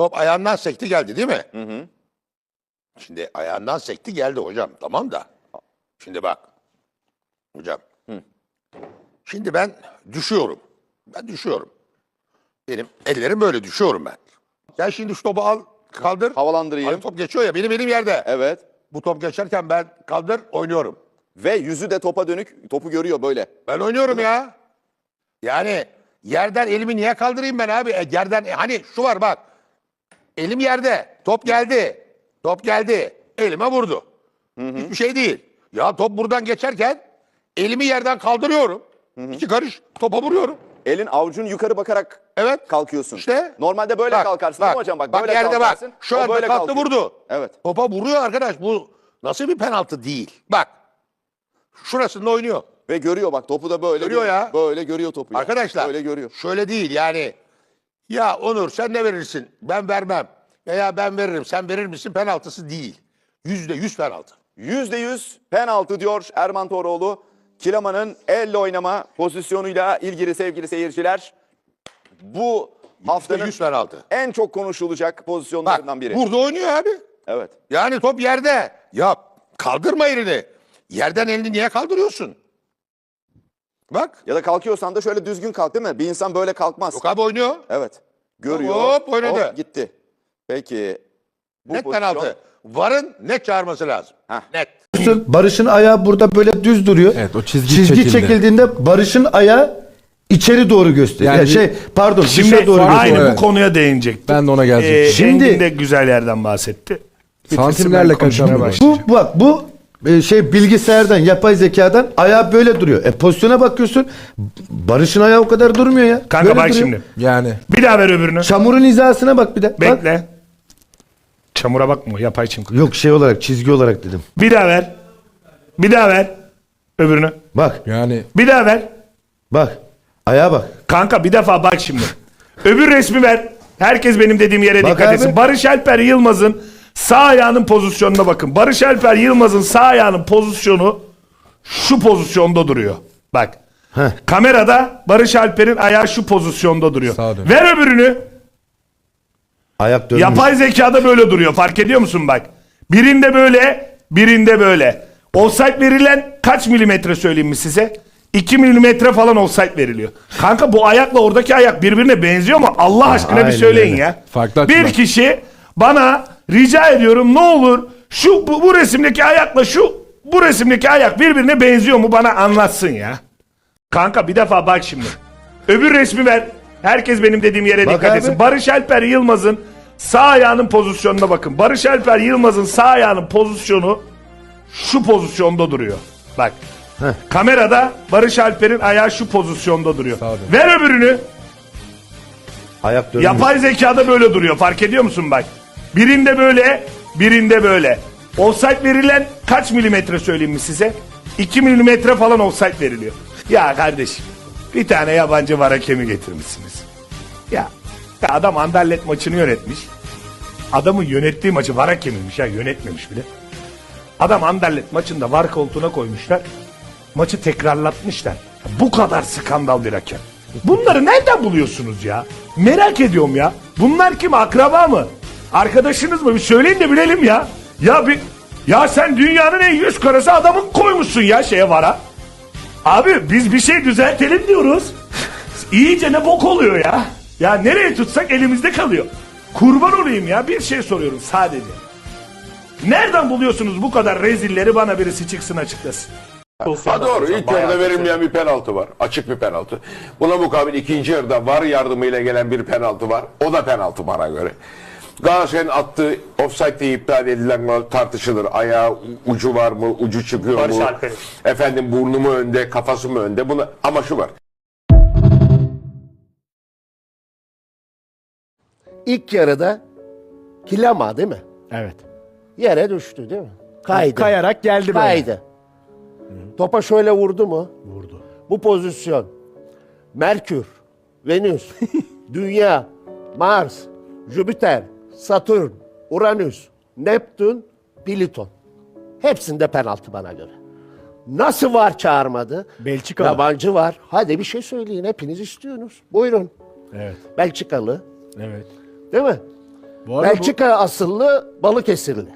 Top ayağından sekti geldi değil mi? Hı hı. Şimdi ayağından sekti geldi hocam. Tamam da. Şimdi bak. Hocam. Şimdi ben düşüyorum. Ben düşüyorum. Benim ellerim böyle düşüyorum ben. Sen şimdi şu topu al kaldır. Havalandırayım. Hani top geçiyor ya benim elim yerde. Evet. Bu top geçerken ben kaldır oynuyorum. Ve yüzü de topa dönük. Topu görüyor böyle. Ben oynuyorum ya. Yani yerden elimi niye kaldırayım ben abi? E, yerden e, hani şu var bak. Elim yerde. Top geldi. Top geldi. Elime vurdu. Hiçbir şey değil. Ya top buradan geçerken elimi yerden kaldırıyorum. İki karış topa vuruyorum. Elin avucun yukarı bakarak Evet. kalkıyorsun. İşte. Normalde böyle Bak, kalkarsın bak, hocam? Bak, bak böyle yerde bak. kalkarsın. Şu o anda böyle kalktı kalkıyor. vurdu. Evet. Topa vuruyor arkadaş. Bu nasıl bir penaltı değil. Bak. Şurasında oynuyor. Ve görüyor bak topu da böyle Görüyor ya. Böyle görüyor topu. ya. Arkadaşlar Böyle görüyor. şöyle değil yani ya Onur sen ne verirsin ben vermem veya ben veririm sen verir misin penaltısı değil. Yüzde yüz penaltı. %100 penaltı diyor Erman Toroğlu. Kilaman'ın elle oynama pozisyonuyla ilgili sevgili seyirciler. Bu Yüzde haftanın yüz penaltı. en çok konuşulacak Bak pozisyonlarından biri. burada oynuyor abi. Evet. Yani top yerde. Ya kaldırma elini. Yerden elini niye kaldırıyorsun? Bak. Ya da kalkıyorsan da şöyle düzgün kalk değil mi? Bir insan böyle kalkmaz. Yok abi oynuyor. Evet. Görüyor. Hop, oynadı. Hop, gitti. Peki. Bu net pozisyon- penaltı. Varın net çağırması lazım. Heh. Net. Barış'ın ayağı burada böyle düz duruyor. Evet, o çizgi çekildi. çekildiğinde Barış'ın ayağı içeri doğru gösteriyor. Yani Yani şey pardon Şimdi dışa doğru aynı gösteriyor. bu Evet. konuya değinecektim. Ben de ona gelecektim. Ee, Şimdi- Engin de güzel yerden bahsetti. Bitirsin, Santimlerle konuşmaya kaçan bir başlayacağım. Bu bak bu e, şey bilgisayardan yapay zekadan ayağı böyle duruyor. E pozisyona bakıyorsun Barış'ın ayağı o kadar durmuyor ya. Kanka Böyle bak duruyor. şimdi. Yani Bir daha ver öbürünü. Çamurun hizasına bak bir de. Bak. Bekle. Çamura bakma yapay çimko. Yok şey olarak çizgi olarak dedim. Bir daha ver. Bir daha ver. Öbürünü. Bak yani Bir daha ver. bak ayağa bak. Kanka bir defa bak şimdi. Öbür resmi ver. Herkes benim dediğim yere Bak dikkat abi. etsin. Barış Alper Yılmaz'ın sağ ayağının pozisyonuna bakın. Barış Alper Yılmaz'ın sağ ayağının pozisyonu şu pozisyonda duruyor. Bak. Heh. Kamerada Barış Alper'in ayağı şu pozisyonda duruyor. Sağa dön. Ver öbürünü. Ayak dönmüş. Yapay zekada böyle duruyor. Fark ediyor musun bak? Birinde böyle, birinde böyle. Offside verilen kaç milimetre söyleyeyim mi size? 2 milimetre falan offside veriliyor. Kanka bu ayakla oradaki ayak birbirine benziyor mu? Allah aşkına bir aynen söyleyin öyle. ya. Farklı bir açılar. kişi bana rica ediyorum ne olur şu bu, bu resimdeki ayakla şu bu resimdeki ayak birbirine benziyor mu bana anlatsın ya. Kanka bir defa bak şimdi. Öbür resmi ver. Herkes benim dediğim yere Bak dikkat abi. etsin. Barış Alper Yılmaz'ın sağ ayağının pozisyonuna bakın. Barış Alper Yılmaz'ın sağ ayağının pozisyonu şu pozisyonda duruyor. Bak. Kamerada Barış Alper'in ayağı şu pozisyonda duruyor. Sağ olun. Ver öbürünü. Ayak dönmüş. Yapay zekada böyle duruyor. Fark ediyor musun bak? Birinde böyle, birinde böyle. Offside verilen kaç milimetre söyleyeyim mi size? 2 milimetre falan offside veriliyor. Ya kardeşim bir tane yabancı var hakemi getirmişsiniz. Ya, ya adam Anderlet maçını yönetmiş. Adamın yönettiği maçı var hakemiymiş ya yönetmemiş bile. Adam Anderlet maçında var koltuğuna koymuşlar. Maçı tekrarlatmışlar. Bu kadar skandal bir hakem. Bunları nereden buluyorsunuz ya? Merak ediyorum ya. Bunlar kim? Akraba mı? Arkadaşınız mı? Bir söyleyin de bilelim ya. Ya bir ya sen dünyanın en yüz karası adamın koymuşsun ya şeye vara. Abi biz bir şey düzeltelim diyoruz. İyice ne bok oluyor ya. Ya nereye tutsak elimizde kalıyor. Kurban olayım ya bir şey soruyorum sadece. Nereden buluyorsunuz bu kadar rezilleri bana birisi çıksın açıklasın. Ha doğru. İlk yarıda verilmeyen bir penaltı var. Açık bir penaltı. Buna mukabil ikinci yarıda var yardımıyla gelen bir penaltı var. O da penaltı bana göre. Galatasaray'ın attığı offside'de iptal edilen gol tartışılır. Ayağı ucu var mı, ucu çıkıyor Barış mu? Alper'in. Efendim burnu mu önde, kafası mı önde? Buna, ama şu var. İlk yarıda Kilama değil mi? Evet. Yere düştü değil mi? Kaydı. Kayarak geldi böyle. Kaydı. Topa şöyle vurdu mu? Vurdu. Bu pozisyon. Merkür, Venüs, Dünya, Mars, Jüpiter, Satürn, Uranüs, Neptün, Plüton. Hepsinde penaltı bana göre. Nasıl var çağırmadı? Belçikalı. Yabancı var. Hadi bir şey söyleyin. Hepiniz istiyorsunuz. Buyurun. Evet. Belçikalı. Evet. Değil mi? Bu arada bu- Belçika asıllı Balıkesirli.